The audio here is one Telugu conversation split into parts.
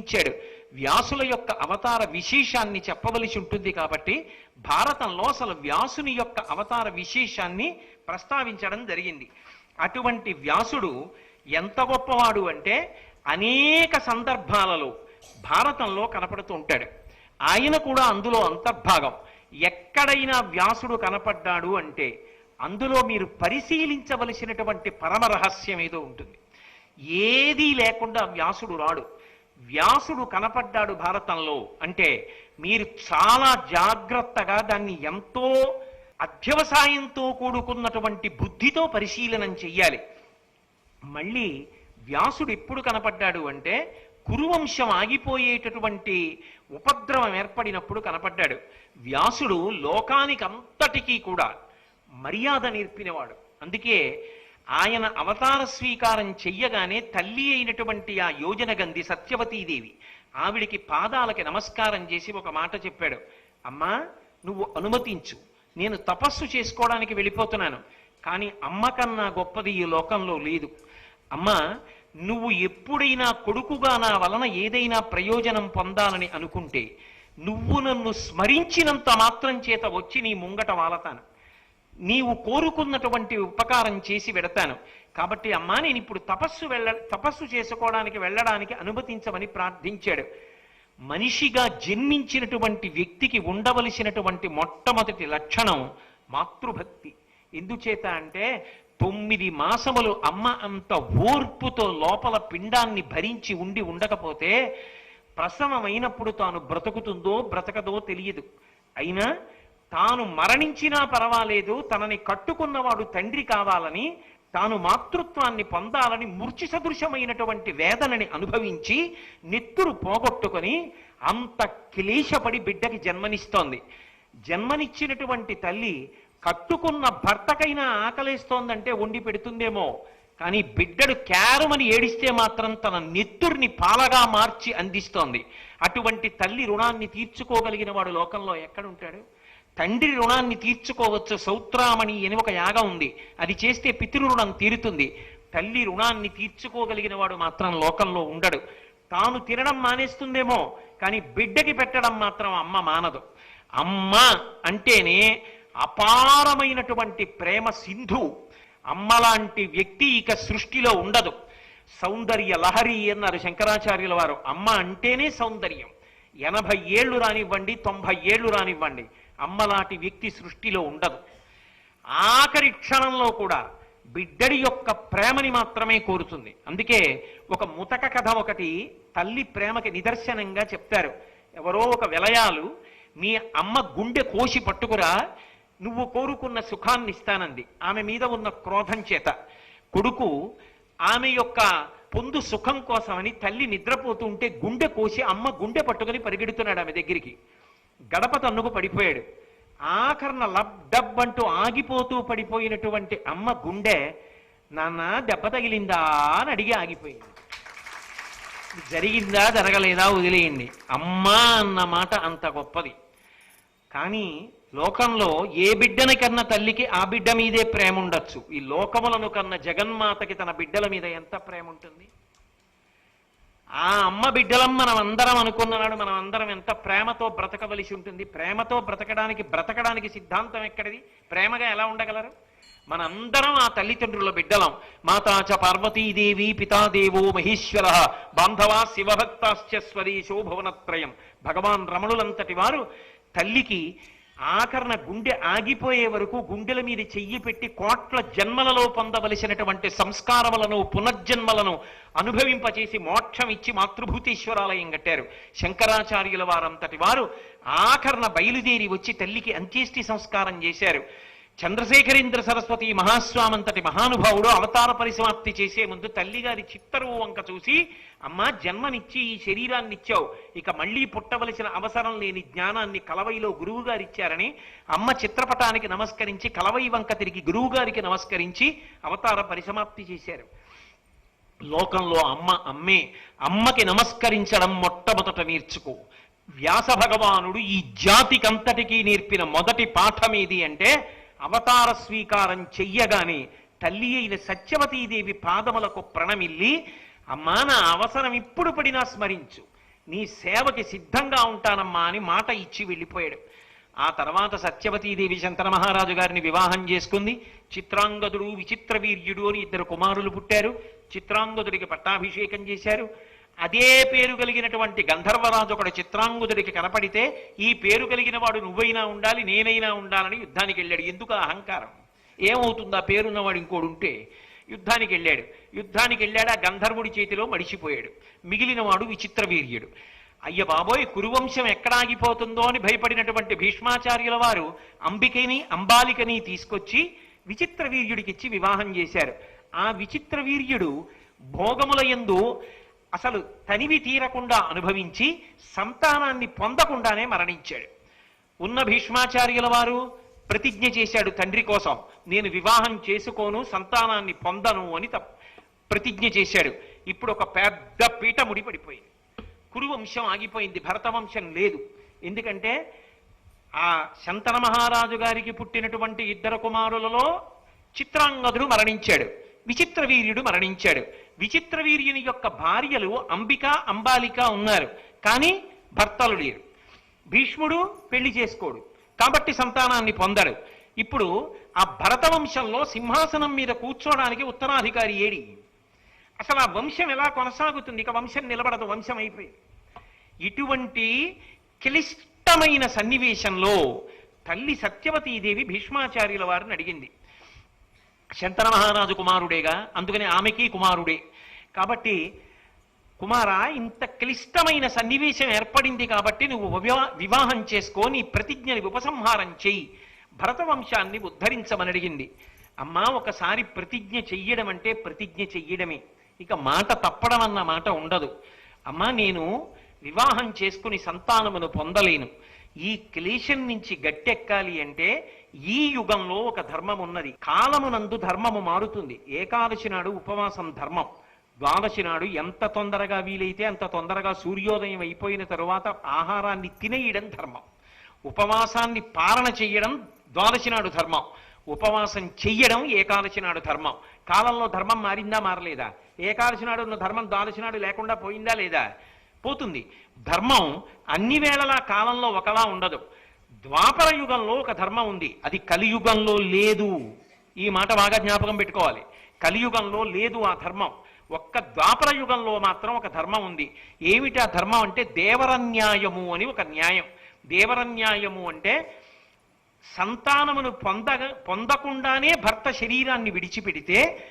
పరిశీలించాడు వ్యాసుల యొక్క అవతార విశేషాన్ని చెప్పవలసి ఉంటుంది కాబట్టి భారతంలో అసలు వ్యాసుని యొక్క అవతార విశేషాన్ని ప్రస్తావించడం జరిగింది. అటువంటి వ్యాసుడు ఎంత గొప్పవాడు అంటే అనేక సందర్భాలలో భారతంలో కనపడుతూ ఉంటాడు. ఆయన కూడా అందులో అంతర్భాగం. ఎక్కడైనా వ్యాసుడు కనపడ్డాడు అంటే అందులో మీరు పరిశీలించవలసినటువంటి పరమ రహస్యం ఏదో ఉంటుంది. ఏదీ లేకుండా వ్యాసుడు రాడు. వ్యాసుడు కనపడ్డాడు భారతంలో అంటే మీరు చాలా జాగ్రత్తగా దాన్ని ఎంతో అధ్యవసాయంతో కూడుకున్నటువంటి బుద్ధితో పరిశీలనం చెయ్యాలి. మళ్ళీ వ్యాసుడు ఎప్పుడు కనపడ్డాడు అంటే కురువంశం ఆగిపోయేటటువంటి ఉపద్రవం ఏర్పడినప్పుడు కనపడ్డాడు. వ్యాసుడు లోకానికి అంతటికీ కూడా మర్యాద నేర్పినవాడు. అందుకే ఆయన అవతార స్వీకారం చెయ్యగానే తల్లి అయినటువంటి ఆ యోజన గంధి సత్యవతీదేవి ఆవిడికి పాదాలకి నమస్కారం చేసి ఒక మాట చెప్పాడు. అమ్మా నువ్వు అనుమతించు. నేను తపస్సు చేసుకోవడానికి వెళ్ళిపోతున్నాను. కానీ అమ్మ కన్నా గొప్పది ఈ లోకంలో లేదు. అమ్మా నువ్వు ఎప్పుడైనా కొడుకుగా నా వలన ఏదైనా ప్రయోజనం పొందాలని అనుకుంటే నువ్వు నన్ను స్మరించినంత మాత్రం చేత వచ్చి నీ ముంగట వాలతాను. నీవు కోరుకున్నటువంటి ఉపకారం చేసి వెడతాను. కాబట్టి అమ్మా నేను ఇప్పుడు తపస్సు వెళ్ళ తపస్సు చేసుకోవడానికి వెళ్ళడానికి అనుమతించమని ప్రార్థించాడు. మనిషిగా జన్మించినటువంటి వ్యక్తికి ఉండవలసినటువంటి మొట్టమొదటి లక్షణం మాతృభక్తి. ఎందుచేత అంటే తొమ్మిది మాసములు అమ్మ అంత ఓర్పుతో లోపల పిండాన్ని భరించి ఉండి ఉండకపోతే ప్రసవమైనప్పుడు తాను బ్రతుకుతుందో బ్రతకదో తెలియదు. అయినా తాను మరణించినా పర్వాలేదు తనని కట్టుకున్నవాడు తండ్రి కావాలని తాను మాతృత్వాన్ని పొందాలని మూర్చి సదృశమైనటువంటి వేదనని అనుభవించి నెత్తురు పోగొట్టుకొని అంత క్లేశపడి బిడ్డకి జన్మనిస్తోంది. జన్మనిచ్చినటువంటి తల్లి కట్టుకున్న భర్తకైనా ఆకలేస్తోందంటే వండి పెడుతుందేమో కానీ బిడ్డడు క్యారమని ఏడిస్తే మాత్రం తన నెత్తుర్ని పాలగా మార్చి అందిస్తోంది. అటువంటి తల్లి రుణాన్ని తీర్చుకోగలిగిన వాడు లోకంలో ఎక్కడుంటాడు? తండ్రి రుణాన్ని తీర్చుకోవచ్చు. సౌత్రామణి అని ఒక యాగం ఉంది. అది చేస్తే పితృ రుణం తీరుతుంది. తల్లి రుణాన్ని తీర్చుకోగలిగిన వాడు మాత్రం లోకంలో ఉండడు. తాను తినడం మానేస్తుందేమో కానీ బిడ్డకి పెట్టడం మాత్రం అమ్మ మానదు. అమ్మ అంటేనే అపారమైనటువంటి ప్రేమ సింధు. అమ్మలాంటి వ్యక్తి ఇక సృష్టిలో ఉండదు. సౌందర్య లహరి అన్నారు శంకరాచార్యుల వారు. అమ్మ అంటేనే సౌందర్యం. ఎనభై ఏళ్ళు రానివ్వండి తొంభై ఏళ్ళు రానివ్వండి. అమ్మలాంటి వ్యక్తి సృష్టిలో ఉండదు. ఆఖరి క్షణంలో కూడా బిడ్డడి యొక్క ప్రేమని మాత్రమే కోరుతుంది. అందుకే ఒక ముతక కథ ఒకటి తల్లి ప్రేమకి నిదర్శనంగా చెప్తారు. ఎవరో ఒక విలయాలు మీ అమ్మ గుండె కోసి పట్టుకురా నువ్వు కోరుకున్న సుఖాన్ని ఇస్తానంది. ఆమె మీద ఉన్న క్రోధం చేత. కొడుకు ఆమె యొక్క పొందు సుఖం కోసమని తల్లి నిద్రపోతూ ఉంటే గుండె కోసి అమ్మ గుండె పట్టుకుని పరిగెడుతున్నాడు ఆమె దగ్గరికి. గడప తన్నుకు పడిపోయాడు. ఆఖరణ లబ్ డబ్ అంటూ ఆగిపోతూ పడిపోయినటువంటి అమ్మ గుండె నాన్న దెబ్బ తగిలిందా? అని అడిగి ఆగిపోయింది. జరిగిందా జరగలేదా వదిలేయండి. అమ్మా అన్న మాట అంత గొప్పది. కానీ లోకంలో ఏ బిడ్డని కన్న తల్లికి ఆ బిడ్డ మీదే ప్రేమ ఉండొచ్చు ఈ లోకములను కన్న జగన్మాతకి తన బిడ్డల మీద ఎంత ప్రేమ ఉంటుంది ఆ అమ్మ బిడ్డలం మనం అందరం అనుకున్నాడు. మనం అందరం ఎంత ప్రేమతో బ్రతకవలసి ఉంటుంది. ప్రేమతో బ్రతకడానికి బ్రతకడానికి సిద్ధాంతం ఎక్కడిది? ప్రేమగా ఎలా ఉండగలరు? మనందరం ఆ తల్లిదండ్రుల బిడ్డలం. మాతాచ పార్వతీదేవి పితాదేవో మహేశ్వర బాంధవా శివభక్తాశ్చ స్వదేశో భువనత్రయం. భగవాన్ రమణులంతటి వారు తల్లికి ఆఖరణ గుండె ఆగిపోయే వరకు గుండెల మీద చెయ్యి పెట్టి కోట్ల జన్మలలో పొందవలసినటువంటి సంస్కారములను పునర్జన్మలను అనుభవింపచేసి మోక్షం ఇచ్చి మాతృభూతేశ్వరాలయం కట్టారు. శంకరాచార్యుల వారంతటి వారు ఆఖరణ బయలుదేరి వచ్చి తల్లికి అంత్యేష్టి సంస్కారం చేశారు. చంద్రశేఖరేంద్ర సరస్వతి మహాస్వామంతటి మహానుభావుడు అవతార పరిసమాప్తి చేసే ముందు తల్లిగారి చిత్తరువు వంక చూసి అమ్మా జన్మనిచ్చి ఈ శరీరాన్ని ఇచ్చావు ఇక మళ్ళీ పుట్టవలసిన అవసరం లేని జ్ఞానాన్ని కలవైలో గురువుగారు ఇచ్చారని అమ్మ చిత్రపటానికి నమస్కరించి కలవై వంక తిరిగి గురువు గారికి నమస్కరించి అవతార పరిసమాప్తి చేశారు. లోకంలో అమ్మ అమ్మే అమ్మకి నమస్కరించడం మొట్టమొదట నేర్చుకో. వ్యాస భగవానుడు ఈ జాతికంతటికీ నేర్పిన మొదటి పాఠం ఏది అంటే అవతార స్వీకారం చెయ్యగానే తల్లి అయిన సత్యవతీదేవి పాదములకు ప్రణమిల్లి అమ్మా నా అవసరం ఇప్పుడు పడినా స్మరించు. నీ సేవకి సిద్ధంగా ఉంటానమ్మా అని మాట ఇచ్చి వెళ్ళిపోయాడు. ఆ తర్వాత సత్యవతీదేవి శంతన మహారాజు గారిని వివాహం చేసుకుంది. చిత్రాంగదుడు విచిత్ర వీర్యుడు అని ఇద్దరు కుమారులు పుట్టారు. చిత్రాంగదుడికి పట్టాభిషేకం చేశారు. అదే పేరు కలిగినటువంటి గంధర్వరాజు ఒకడు చిత్రాంగుదుడికి కనపడితే ఈ పేరు కలిగిన వాడు నువ్వైనా ఉండాలి నేనైనా ఉండాలని యుద్ధానికి వెళ్ళాడు. ఎందుకు అహంకారం? ఏమవుతుంది? ఆ పేరున్నవాడు ఇంకోడు ఉంటే యుద్ధానికి వెళ్ళాడు. యుద్ధానికి వెళ్ళాడు ఆ గంధర్వుడి చేతిలో మడిచిపోయాడు. మిగిలిన వాడు విచిత్ర వీర్యుడు. అయ్య బాబోయ్ కురువంశం ఎక్కడ ఆగిపోతుందో అని భయపడినటువంటి భీష్మాచార్యుల వారు అంబికని అంబాలికని తీసుకొచ్చి విచిత్ర వీర్యుడికిచ్చి వివాహం చేశారు. ఆ విచిత్ర వీర్యుడు భోగముల యందు అసలు తనివి తీరకుండా అనుభవించి సంతానాన్ని పొందకుండానే మరణించాడు. ఉన్న భీష్మాచార్యుల వారు ప్రతిజ్ఞ చేశాడు తండ్రి కోసం. నేను వివాహం చేసుకోను సంతానాన్ని పొందను అని ప్రతిజ్ఞ చేశాడు. ఇప్పుడు ఒక పెద్ద పీట ముడిపడిపోయింది. కురు వంశం ఆగిపోయింది భరత వంశం లేదు. ఎందుకంటే ఆ శంతన మహారాజు గారికి పుట్టినటువంటి ఇద్దరు కుమారులలో చిత్రాంగదుడు మరణించాడు. విచిత్ర వీర్యుడు మరణించాడు. విచిత్ర వీర్యుని యొక్క భార్యలు అంబిక అంబాలిక ఉన్నారు. కానీ భర్తలు లేరు. భీష్ముడు పెళ్ళి చేసుకోడు. కాబట్టి సంతానాన్ని పొందడు. ఇప్పుడు ఆ భరత వంశంలో సింహాసనం మీద కూర్చోడానికి ఉత్తరాధికారి ఏడి? అసలు ఆ వంశం ఎలా కొనసాగుతుంది? ఇక వంశం నిలబడదు వంశం అయిపోయింది. ఇటువంటి క్లిష్టమైన సన్నివేశంలో తల్లి సత్యవతీదేవి భీష్మాచార్యుల వారిని అడిగింది. శంతన మహారాజు కుమారుడేగా? అందుకని ఆమెకి కుమారుడే. కాబట్టి కుమారా ఇంత క్లిష్టమైన సన్నివేశం ఏర్పడింది కాబట్టి నువ్వు వివా- వివాహం చేసుకో నీ ప్రతిజ్ఞని ఉపసంహారం చెయ్యి. భరత వంశాన్ని ఉద్ధరించమని అడిగింది. అమ్మా ఒకసారి ప్రతిజ్ఞ చెయ్యడం అంటే ప్రతిజ్ఞ చెయ్యడమే. ఇక మాట తప్పడం అన్న మాట ఉండదు. అమ్మా నేను వివాహం చేసుకుని సంతానమును పొందలేను. ఈ క్లేశం నుంచి గట్టెక్కాలి అంటే ఈ యుగంలో ఒక ధర్మం ఉన్నది కాలమునందు ధర్మము మారుతుంది. ఏకాదశి నాడు ఉపవాసం ధర్మం. ద్వాదశి నాడు ఎంత తొందరగా వీలైతే అంత తొందరగా సూర్యోదయం అయిపోయిన తరువాత ఆహారాన్ని తినేయడం ధర్మం. ఉపవాసాన్ని పాలన చెయ్యడం ద్వాదశి నాడు ధర్మం. ఉపవాసం చెయ్యడం ఏకాదశి నాడు ధర్మం. కాలంలో ధర్మం మారిందా మారలేదా? ఏకాదశి నాడు ఉన్న ధర్మం ద్వాదశి నాడు లేకుండా పోయిందా లేదా? పోతుంది. ధర్మం అన్ని వేళలా కాలంలో ఒకలా ఉండదు. ద్వాపర యుగంలో ఒక ధర్మం ఉంది. అది కలియుగంలో లేదు. ఈ మాట బాగా జ్ఞాపకం పెట్టుకోవాలి. కలియుగంలో లేదు ఆ ధర్మం. ఒక్క ద్వాపర యుగంలో మాత్రం ఒక ధర్మం ఉంది. ఏమిటి ఆ ధర్మం అంటే దేవరన్యాయము అని ఒక న్యాయం. దేవరన్యాయము అంటే సంతానమును పొంద పొందకుండానే భర్త శరీరాన్ని విడిచిపెడితే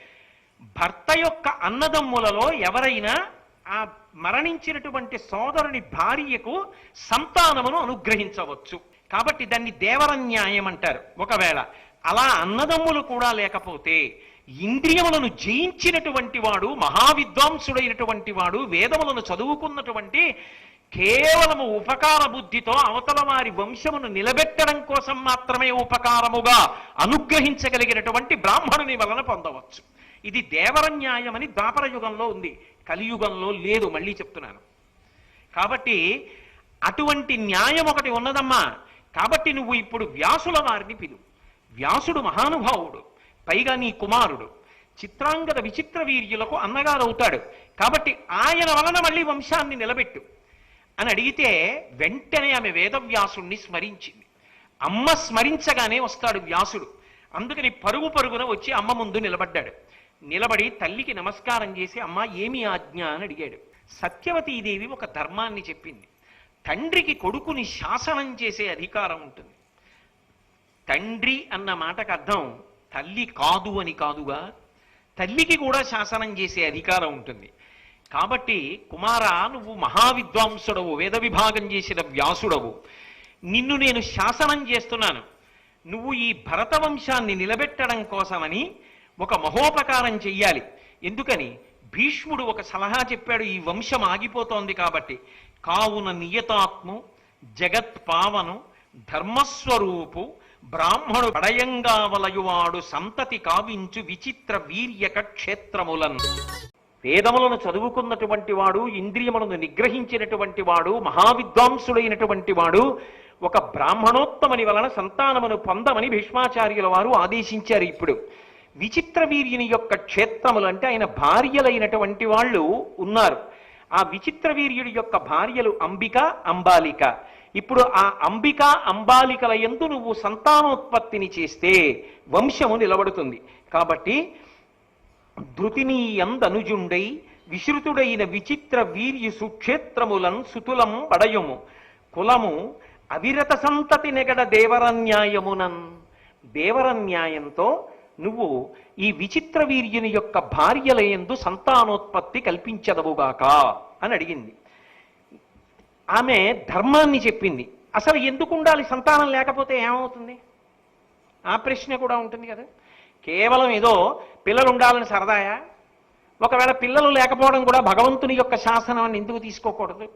భర్త యొక్క అన్నదమ్ములలో ఎవరైనా ఆ మరణించినటువంటి సోదరుని భార్యకు సంతానమును అనుగ్రహించవచ్చు. కాబట్టి దాన్ని దేవరన్యాయం అంటారు. ఒకవేళ అలా అన్నదమ్ములు కూడా లేకపోతే ఇంద్రియములను జయించినటువంటి వాడు మహావిద్వాంసుడైనటువంటి వాడు వేదములను చదువుకున్నటువంటి కేవలము ఉపకార బుద్ధితో అవతల వారి వంశమును నిలబెట్టడం కోసం మాత్రమే ఉపకారముగా అనుగ్రహించగలిగినటువంటి బ్రాహ్మణుని వలన పొందవచ్చు. ఇది దేవరన్యాయమని ద్వాపర యుగంలో ఉంది. కలియుగంలో లేదు మళ్ళీ చెప్తున్నాను. కాబట్టి అటువంటి న్యాయం ఒకటి ఉన్నదమ్మా. కాబట్టి నువ్వు ఇప్పుడు వ్యాసుల వారిని పిలు. వ్యాసుడు మహానుభావుడు. పైగా నీ కుమారుడు. చిత్రాంగద విచిత్ర వీర్యులకు అన్నగారు అవుతాడు కాబట్టి ఆయన వలన మళ్ళీ వంశాన్ని నిలబెట్టు. అని అడిగితే వెంటనే ఆమె వేదవ్యాసుణ్ణి స్మరించింది. అమ్మ స్మరించగానే వస్తాడు వ్యాసుడు. అందుకని పరుగు పరుగున వచ్చి అమ్మ ముందు నిలబడ్డాడు. నిలబడి తల్లికి నమస్కారం చేసి అమ్మ ఏమి ఆజ్ఞ? అని అడిగాడు. సత్యవతీదేవి ఒక ధర్మాన్ని చెప్పింది. తండ్రికి కొడుకుని శాసనం చేసే అధికారం ఉంటుంది. తండ్రి అన్న మాటకు అర్థం తల్లి కాదు అని కాదుగా తల్లికి కూడా శాసనం చేసే అధికారం ఉంటుంది. కాబట్టి కుమారా నువ్వు మహావిద్వాంసుడవు వేద విభాగం చేసిన వ్యాసుడవు. నిన్ను నేను శాసనం చేస్తున్నాను. నువ్వు ఈ భరత వంశాన్ని నిలబెట్టడం కోసమని ఒక మహోపకారం చెయ్యాలి. ఎందుకని? భీష్ముడు ఒక సలహా చెప్పాడు ఈ వంశం ఆగిపోతోంది కాబట్టి. కావున నియతాత్ము జగత్ పావను ధర్మస్వరూపు బ్రాహ్మణు పడయంగా వలయువాడు సంతతి కావించు విచిత్ర వీర్యక క్షేత్రములను. వేదములను చదువుకున్నటువంటి వాడు ఇంద్రియములను నిగ్రహించినటువంటి వాడు మహావిద్వాంసుడైనటువంటి వాడు ఒక బ్రాహ్మణోత్తమని వలన సంతానమును పొందమని భీష్మాచార్యుల వారు ఆదేశించారు ఇప్పుడు. విచిత్ర వీర్యుని యొక్క క్షేత్రములు అంటే ఆయన భార్యలైనటువంటి వాళ్ళు ఉన్నారు. ఆ విచిత్ర వీర్యుడి యొక్క భార్యలు అంబిక అంబాలిక. ఇప్పుడు ఆ అంబిక అంబాలికల ఎందు నువ్వు సంతానోత్పత్తిని చేస్తే వంశము నిలబడుతుంది. కాబట్టి ధృతినీయందనుజుండై విశ్రుతుడైన విచిత్ర వీర్యు సుక్షేత్రములన్ సుతులం పడయుము. కులము అవిరత సంతతి నెగడ దేవరన్యాయమునన్. దేవరన్యాయంతో నువ్వు ఈ విచిత్ర వీర్యుని యొక్క భార్యలయందు సంతానోత్పత్తి కల్పించదవుగాక అని అడిగింది. ఆమె ధర్మాన్ని చెప్పింది. అసలు ఎందుకు ఉండాలి? సంతానం లేకపోతే ఏమవుతుంది? ఆ ప్రశ్న కూడా ఉంటుంది కదా. కేవలం ఏదో పిల్లలు ఉండాలని సరదాయా? ఒకవేళ పిల్లలు లేకపోవడం కూడా భగవంతుని యొక్క శాసనం అని ఎందుకు తీసుకోకూడదు?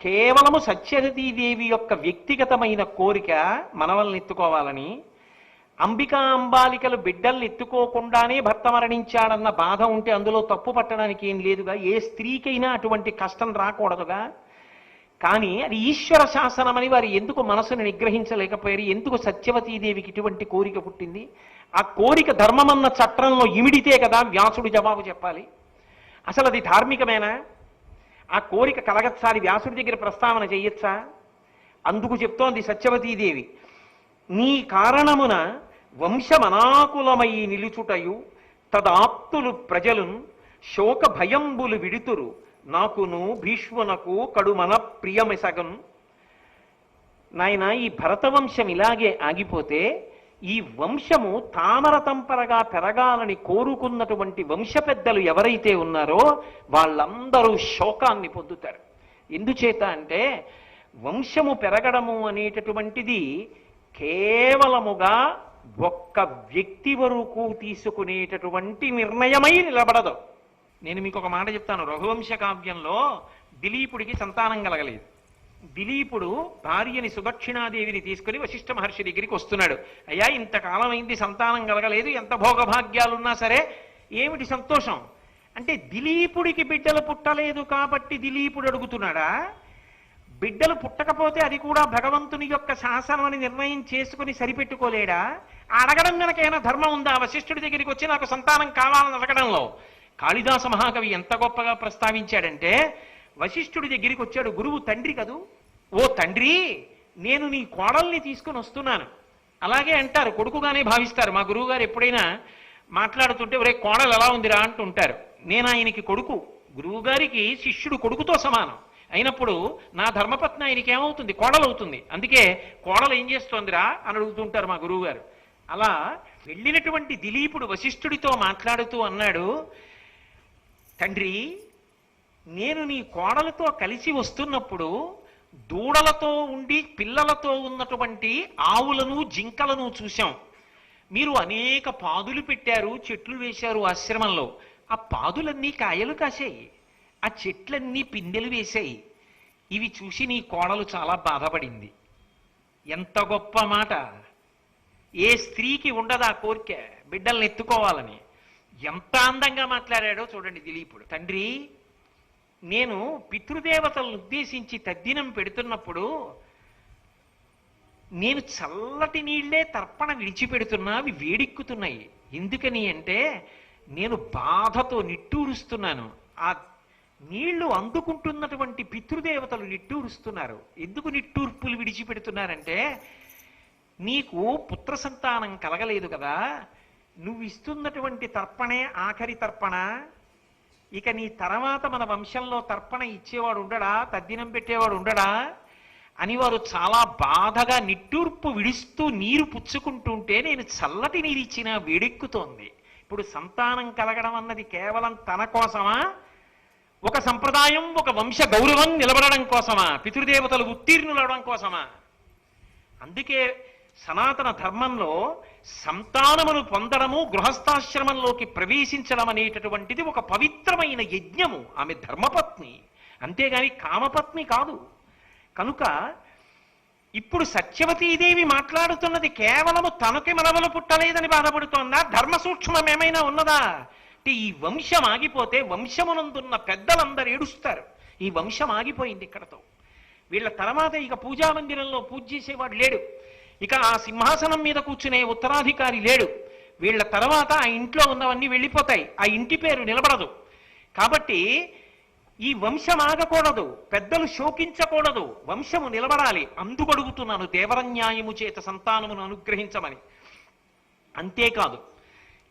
కేవలము సత్యవతీదేవి యొక్క వ్యక్తిగతమైన కోరిక మనవల్ని ఎత్తుకోవాలని అంబికా అంబాలికలు బిడ్డల్ని ఎత్తుకోకుండానే భర్త మరణించాడన్న బాధ ఉంటే అందులో తప్పు పట్టడానికి ఏం లేదుగా? ఏ స్త్రీకైనా అటువంటి కష్టం రాకూడదుగా? కానీ అది ఈశ్వర శాసనమని వారు ఎందుకు మనసును నిగ్రహించలేకపోయారు? ఎందుకు సత్యవతీదేవికి ఇటువంటి కోరిక పుట్టింది? ఆ కోరిక ధర్మమన్న చట్టంలో ఇమిడితే కదా వ్యాసుడు జవాబు చెప్పాలి. అసలు అది ధార్మికమేనా? ఆ కోరిక కలగచ్చాలి వ్యాసుడి దగ్గర ప్రస్తావన చెయ్యొచ్చా అందుకు చెప్తోంది సత్యవతీదేవి నీ కారణమున వంశమనాకులమై నిలుచుటయు తదాప్తులు ప్రజలున్ శోక భయంబులు విడుతురు. నాకును భీష్మునకు కడుమన ప్రియమెసగన్ నాయన ఈ భరతవంశం ఇలాగే ఆగిపోతే ఈ వంశము తామర తంపరగా పెరగాలని కోరుకున్నటువంటి వంశ పెద్దలు ఎవరైతే ఉన్నారో వాళ్ళందరూ శోకాన్ని పొందుతారు. ఎందుచేత అంటే వంశము పెరగడము అనేటటువంటిది కేవలముగా ఒక్క వ్యక్తి వరకు తీసుకునేటటువంటి నిర్ణయమై నిలబడదు. నేను మీకు ఒక మాట చెప్తాను. రఘువంశ కావ్యంలో దిలీపుడికి సంతానం కలగలేదు. దిలీపుడు భార్యని సుదక్షిణాదేవిని తీసుకుని వశిష్ఠ మహర్షి దగ్గరికి వస్తున్నాడు. అయ్యా ఇంతకాలం అయింది సంతానం కలగలేదు ఎంత భోగభాగ్యాలున్నా సరే ఏమిటి సంతోషం? అంటే దిలీపుడికి బిడ్డలు పుట్టలేదు కాబట్టి దిలీపుడు అడుగుతున్నాడా? బిడ్డలు పుట్టకపోతే అది కూడా భగవంతుని యొక్క శాసనం అని నిర్ణయం చేసుకుని సరిపెట్టుకోలేడా? ఆ అడగడం గనకైనా ధర్మం ఉందా? వశిష్ఠుడి దగ్గరికి వచ్చి నాకు సంతానం కావాలని అడగడంలో. కాళిదాస మహాకవి ఎంత గొప్పగా ప్రస్తావించాడంటే వశిష్ఠుడి దగ్గరికి వచ్చాడు గురువు తండ్రి కదూ? ఓ తండ్రి నేను నీ కోడల్ని తీసుకొని వస్తున్నాను. అలాగే అంటారు కొడుకుగానే భావిస్తారు. మా గురువు గారు ఎప్పుడైనా మాట్లాడుతుంటే ఒరే కోడలు ఎలా ఉందిరా? అంటుంటారు నేను ఆయనకి కొడుకు. గురువు గారికి శిష్యుడు కొడుకుతో సమానం. అయినప్పుడు నా ధర్మపత్ని ఆయనకి ఏమవుతుంది? కోడలు అవుతుంది. అందుకే కోడలు ఏం చేస్తోందిరా? అని అడుగుతుంటారు మా గురువు గారు అలా వెళ్ళినటువంటి దిలీపుడు వశిష్ఠుడితో మాట్లాడుతూ అన్నాడు తండ్రి నేను నీ కోడలతో కలిసి వస్తున్నప్పుడు దూడలతో ఉండి పిల్లలతో ఉన్నటువంటి ఆవులను జింకలను చూశాం. మీరు అనేక పాదులు పెట్టారు చెట్లు వేశారు ఆశ్రమంలో. ఆ పాదులన్నీ కాయలు కాశాయి. ఆ చెట్లన్నీ పిందెలు వేశాయి. ఇవి చూసి నీ కోడలు చాలా బాధపడింది. ఎంత గొప్ప మాట. ఏ స్త్రీకి ఉండదా కోరిక. బిడ్డల్ని ఎత్తుకోవాలని. ఎంత అందంగా మాట్లాడాడో చూడండి దిలీపుడు. తండ్రి నేను పితృదేవతలను ఉద్దేశించి తద్దినం పెడుతున్నప్పుడు నేను చల్లటి నీళ్ళే తర్పణ విడిచిపెడుతున్నా అవి వేడెక్కుతున్నాయి. ఎందుకని అంటే నేను బాధతో నిట్టూరుస్తున్నాను. ఆ నీళ్ళు అందుకుంటున్నటువంటి పితృదేవతలు నిట్టూరుస్తున్నారు. ఎందుకు నిట్టూర్పులు విడిచిపెడుతున్నారంటే నీకు పుత్ర సంతానం కలగలేదు కదా. నువ్వు ఇస్తున్నటువంటి తర్పణే ఆఖరి తర్పణ. ఇక నీ తర్వాత మన వంశంలో తర్పణ ఇచ్చేవాడు ఉండడా? తద్దినం పెట్టేవాడు ఉండడా? అని వారు చాలా బాధగా నిట్టూర్పు విడుస్తూ నీరు పుచ్చుకుంటుంటే నేను చల్లటి నీరు ఇచ్చిన వేడెక్కుతోంది. ఇప్పుడు సంతానం కలగడం అన్నది కేవలం తన కోసమా? ఒక సంప్రదాయం ఒక వంశ గౌరవం నిలబడడం కోసమా? పితృదేవతలు ఉత్తీర్ణులవడం కోసమా? అందుకే సనాతన ధర్మంలో సంతానమును పొందడము గృహస్థాశ్రమంలోకి ప్రవేశించడం అనేటటువంటిది ఒక పవిత్రమైన యజ్ఞము. ఆమె ధర్మపత్ని. అంతేగాని కామపత్ని కాదు. కనుక ఇప్పుడు సత్యవతీదేవి మాట్లాడుతున్నది కేవలము తనకి మనవలు పుట్టలేదని బాధపడుతోందా? ధర్మ సూక్ష్మం ఏమైనా ఉన్నదా? అంటే ఈ వంశం ఆగిపోతే వంశమునందున్న పెద్దలందరూ ఏడుస్తారు. ఈ వంశం ఆగిపోయింది ఇక్కడతో. వీళ్ళ తర్వాత ఇక పూజా మందిరంలో పూజ చేసేవాడు లేడు. ఇక ఆ సింహాసనం మీద కూర్చునే ఉత్తరాధికారి లేడు. వీళ్ళ తర్వాత ఆ ఇంట్లో ఉన్నవన్నీ వెళ్ళిపోతాయి. ఆ ఇంటి పేరు నిలబడదు. కాబట్టి ఈ వంశం ఆగకూడదు. పెద్దలు శోకించకూడదు. వంశము నిలబడాలి. అందుకడుగుతున్నాను దేవరన్యాయము చేత సంతానమును అనుగ్రహించమని. అంతేకాదు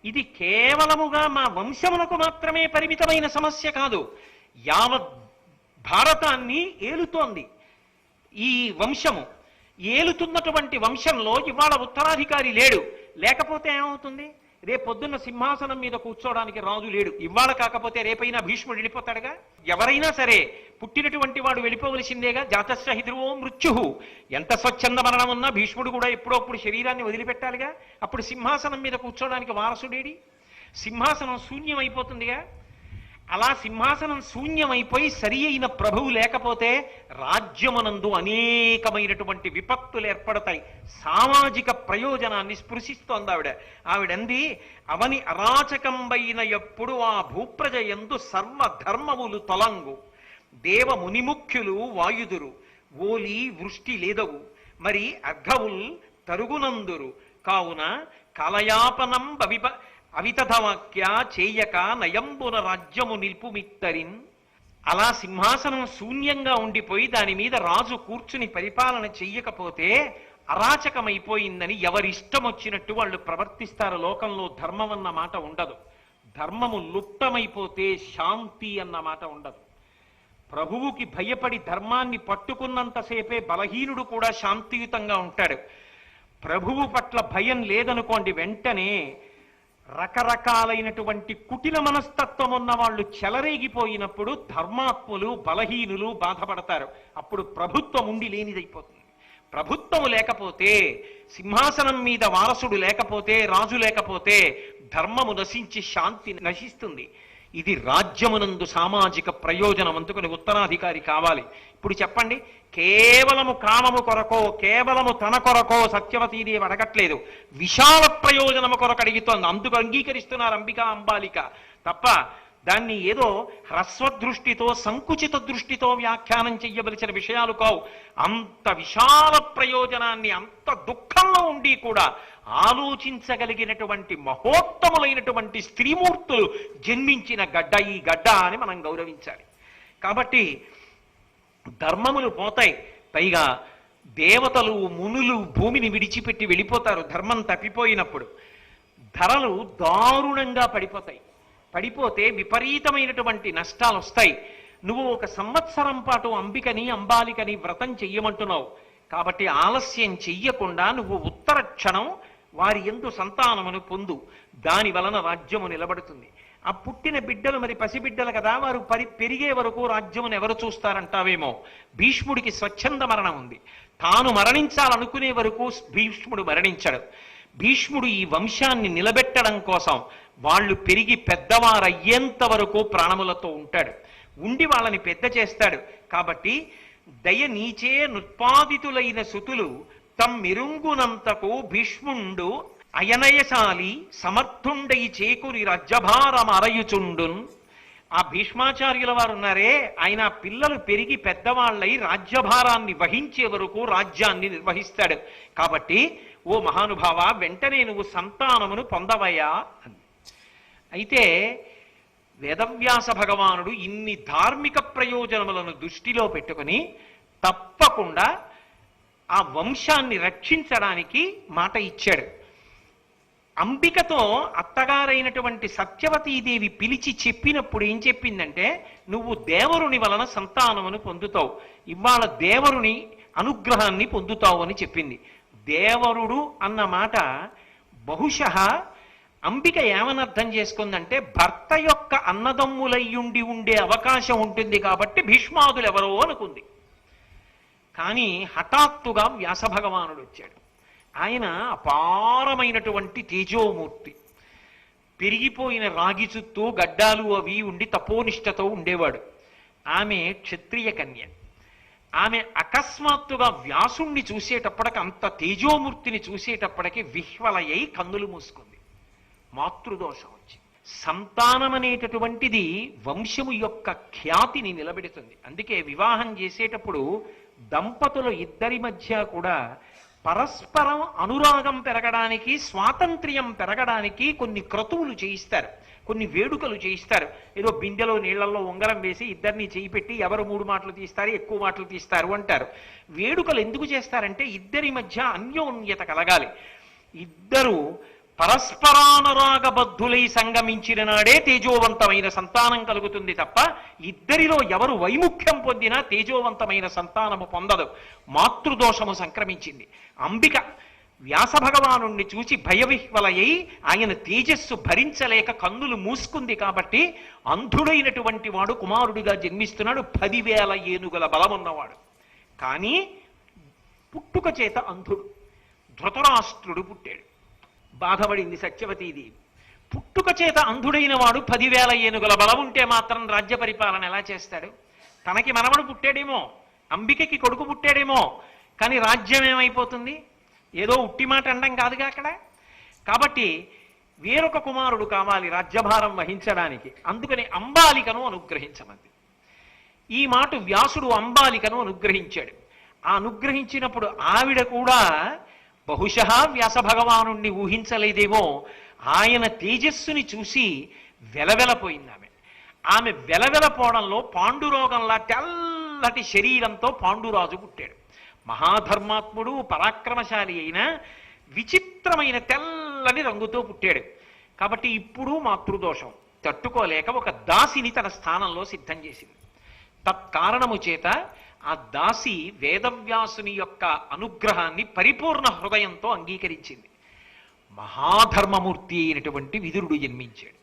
ఇది కేవలముగా మా వంశమునకు మాత్రమే పరిమితమైన సమస్య కాదు. యావత్ భారతాన్ని ఏలుతోంది ఈ వంశము. ఏలుతున్నటువంటి వంశంలో ఇవాళ ఉత్తరాధికారి లేడు. లేకపోతే ఏమవుతుంది? రేపు పొద్దున్న సింహాసనం మీద కూర్చోవడానికి రాజు లేడు. ఇవాళ కాకపోతే రేపైనా భీష్ముడు వెళ్ళిపోతాడుగా? ఎవరైనా సరే పుట్టినటువంటి వాడు వెళ్ళిపోవలసిందేగా? జాతస్య హిద్రువో మృత్యు ఎంత స్వచ్ఛంద మరణం ఉన్నా భీష్ముడు కూడా ఎప్పుడో అప్పుడు శరీరాన్ని వదిలిపెట్టాలిగా? అప్పుడు సింహాసనం మీద కూర్చోవడానికి వారసుడేడి? సింహాసనం శూన్యం అయిపోతుందిగా అలా సింహాసనం శూన్యమైపోయి సరి అయిన ప్రభువు లేకపోతే రాజ్యమునందు అనేకమైనటువంటి విపత్తులు ఏర్పడతాయి. సామాజిక ప్రయోజనాన్ని స్పృశిస్తోంది ఆవిడ. ఆవిడంది అవని అరాచకంబైన ఎప్పుడు ఆ భూప్రజ ఎందు సర్వధర్మములు తొలంగు. దేవ మునిముఖ్యులు వాయుదురు. ఓలి వృష్టి లేదవు. మరి అర్ఘవుల్ తరుగునందురు. కావున కలయాపనం బవిప అవితథవాక్య చేయక నయంబున రాజ్యము నిల్పుమిత్తరిన్. అలా సింహాసనం శూన్యంగా ఉండిపోయి దాని మీద రాజు కూర్చుని పరిపాలన చెయ్యకపోతే అరాచకమైపోయిందని ఎవరిష్టం వచ్చినట్టు వాళ్ళు ప్రవర్తిస్తారు. లోకంలో ధర్మం అన్న మాట ఉండదు. ధర్మము లుప్తమైపోతే శాంతి అన్న మాట ఉండదు. ప్రభువుకి భయపడి ధర్మాన్ని పట్టుకున్నంతసేపే బలహీనుడు కూడా శాంతియుతంగా ఉంటాడు. ప్రభువు పట్ల భయం లేదనుకోండి వెంటనే రకరకాలైనటువంటి కుటిల మనస్తత్వం ఉన్న వాళ్ళు చెలరేగిపోయినప్పుడు ధర్మాత్ములు బలహీనులు బాధపడతారు. అప్పుడు ప్రభుత్వం ఉండి లేనిదైపోతుంది. ప్రభుత్వం లేకపోతే సింహాసనం మీద వారసుడు లేకపోతే రాజు లేకపోతే ధర్మము నశించి శాంతి నశిస్తుంది. ఇది రాజ్యమునందు సామాజిక ప్రయోజనం అందుకుని ఉత్తరాధికారి కావాలి. ఇప్పుడు చెప్పండి కేవలము కామము కొరకో కేవలము తన కొరకో సత్యవతీదేవి అడగట్లేదు. విశాల ప్రయోజనము కొరకు అడిగితోంది. అందుకు అంగీకరిస్తున్నారు అంబికా అంబాలిక. తప్ప దాన్ని ఏదో హ్రస్వ దృష్టితో సంకుచిత దృష్టితో వ్యాఖ్యానం చెయ్యవలసిన విషయాలు కావు. అంత విశాల ప్రయోజనాన్ని అంత దుఃఖంలో ఉండి కూడా ఆలోచించగలిగినటువంటి మహోత్తములైనటువంటి స్త్రీమూర్తులు జన్మించిన గడ్డ ఈ గడ్డ అని మనం గౌరవించాలి. కాబట్టి ధర్మములు పోతాయి. పైగా దేవతలు మునులు భూమిని విడిచిపెట్టి వెళ్ళిపోతారు ధర్మం తప్పిపోయినప్పుడు. ధరలు దారుణంగా పడిపోతాయి. పడిపోతే విపరీతమైనటువంటి నష్టాలు వస్తాయి. నువ్వు ఒక సంవత్సరం పాటు అంబికని అంబాలికని వ్రతం చెయ్యమంటున్నావు. కాబట్టి ఆలస్యం చెయ్యకుండా నువ్వు ఉత్తర క్షణం వారి ఎందు సంతానమును పొందు. దాని వలన రాజ్యము నిలబడుతుంది. ఆ పుట్టిన బిడ్డలు మరి పసిబిడ్డలు కదా వారు పరి పెరిగే వరకు రాజ్యమును ఎవరు చూస్తారంటావేమో? భీష్ముడికి స్వచ్ఛంద మరణం ఉంది. తాను మరణించాలనుకునే వరకు భీష్ముడు మరణించడు. భీష్ముడు ఈ వంశాన్ని నిలబెట్టడం కోసం వాళ్ళు పెరిగి పెద్దవారయ్యేంత వరకు ప్రాణములతో ఉంటాడు. ఉండి వాళ్ళని పెద్ద చేస్తాడు. కాబట్టి దయ నీచే నుత్పాదితులైన సుతులు తమ్మిరుంగునంతకు భీష్ముండు అయనయశాలి సమర్థుండై చేకుని రజ్జభారం అరయుచుండున్ ఆ భీష్మాచార్యుల వారు ఉన్నారే ఆయన పిల్లలు పెరిగి పెద్దవాళ్ళై రాజ్యభారాన్ని వహించే వరకు రాజ్యాన్ని నిర్వహిస్తాడు. కాబట్టి ఓ మహానుభావ వెంటనే నువ్వు సంతానమును పొందవయ్యా అయితే వేదవ్యాస భగవానుడు ఇన్ని ధార్మిక ప్రయోజనములను దృష్టిలో పెట్టుకుని తప్పకుండా ఆ వంశాన్ని రక్షించడానికి మాట ఇచ్చాడు. అంబికతో అత్తగారైనటువంటి సత్యవతీదేవి పిలిచి చెప్పినప్పుడు ఏం చెప్పిందంటే నువ్వు దేవరుని వలన సంతానమును పొందుతావు. ఇవాళ దేవరుని అనుగ్రహాన్ని పొందుతావు అని చెప్పింది. దేవరుడు అన్న మాట బహుశ అంబిక ఏమని అర్థం చేసుకుందంటే భర్త యొక్క అన్నదమ్ములయ్యుండి ఉండే అవకాశం ఉంటుంది కాబట్టి భీష్మాదులు ఎవరో అనుకుంది. కానీ హఠాత్తుగా వ్యాస భగవానుడు వచ్చాడు. ఆయన అపారమైనటువంటి తేజోమూర్తి. పెరిగిపోయిన రాగి చుత్తూ గడ్డాలు అవి ఉండి తపోనిష్టతో ఉండేవాడు. ఆమె క్షత్రియ కన్య. ఆమె అకస్మాత్తుగా వ్యాసుణ్ణి చూసేటప్పటికి అంత తేజోమూర్తిని చూసేటప్పటికి విహ్వలయ్యి కన్నులు మూసుకుంది. మాతృదోషం వచ్చింది. సంతానం అనేటటువంటిది వంశము యొక్క ఖ్యాతిని నిలబెడుతుంది. అందుకే వివాహం చేసేటప్పుడు దంపతుల ఇద్దరి మధ్య కూడా పరస్పరం అనురాగం పెరగడానికి స్వాతంత్ర్యం పెరగడానికి కొన్ని క్రతువులు చేయిస్తారు. కొన్ని వేడుకలు చేయిస్తారు. ఏదో బిందెలో నీళ్ళలో ఉంగరం వేసి ఇద్దరిని చేయి పెట్టి ఎవరు మూడు మాటలు తీస్తారు ఎక్కువ మాటలు తీస్తారు అంటారు. వేడుకలు ఎందుకు చేస్తారంటే ఇద్దరి మధ్య అన్యోన్యత కలగాలి. ఇద్దరు పరస్పరానురాగబద్ధులై సంగమించిన నాడే తేజోవంతమైన సంతానం కలుగుతుంది తప్ప ఇద్దరిలో ఎవరు వైముఖ్యం పొందినా తేజోవంతమైన సంతానము పొందదు. మాతృదోషము సంక్రమించింది. అంబిక వ్యాస భగవానుణ్ణి చూసి భయవిహ్వలయ్యి ఆయన తేజస్సు భరించలేక కన్నులు మూసుకుంది కాబట్టి అంధుడైనటువంటి వాడు కుమారుడిగా జన్మిస్తున్నాడు. పదివేల ఏనుగుల బలమున్నవాడు. కానీ పుట్టుక చేత అంధుడు. ధృతరాష్ట్రుడు పుట్టాడు. బాధపడింది సత్యవతీదేవి పుట్టుక చేత అంధుడైన వాడు పదివేల ఏనుగుల బలం ఉంటే మాత్రం రాజ్య పరిపాలన ఎలా చేస్తాడు? తనకి మనవడు పుట్టాడేమో అంబికకి కొడుకు పుట్టాడేమో కానీ రాజ్యం ఏమైపోతుంది? ఏదో ఉట్టి మాట అనడం కాదుగా అక్కడ? కాబట్టి వేరొక కుమారుడు కావాలి రాజ్యభారం వహించడానికి. అందుకని అంబాలికను అనుగ్రహించమంది. ఈ మాట వ్యాసుడు అంబాలికను అనుగ్రహించాడు. ఆ అనుగ్రహించినప్పుడు ఆవిడ కూడా బహుశ వ్యాస భగవానుణ్ణి ఊహించలేదేమో. ఆయన తేజస్సుని చూసి వెలవెలపోయింది ఆమె ఆమె వెలవెలపోవడంలో పాండురోగంలా తెల్లటి శరీరంతో పాండురాజు పుట్టాడు. మహాధర్మాత్ముడు పరాక్రమశాలి అయిన విచిత్రమైన తెల్లని రంగుతో పుట్టాడు. కాబట్టి ఇప్పుడు మాతృదోషం. తట్టుకోలేక ఒక దాసిని తన స్థానంలో సిద్ధం చేసింది. తత్కారణము చేత ఆ దాసి వేదవ్యాసుని యొక్క అనుగ్రహాన్ని పరిపూర్ణ హృదయంతో అంగీకరించింది. మహాధర్మమూర్తి అయినటువంటి విదురుడు జన్మించాడు.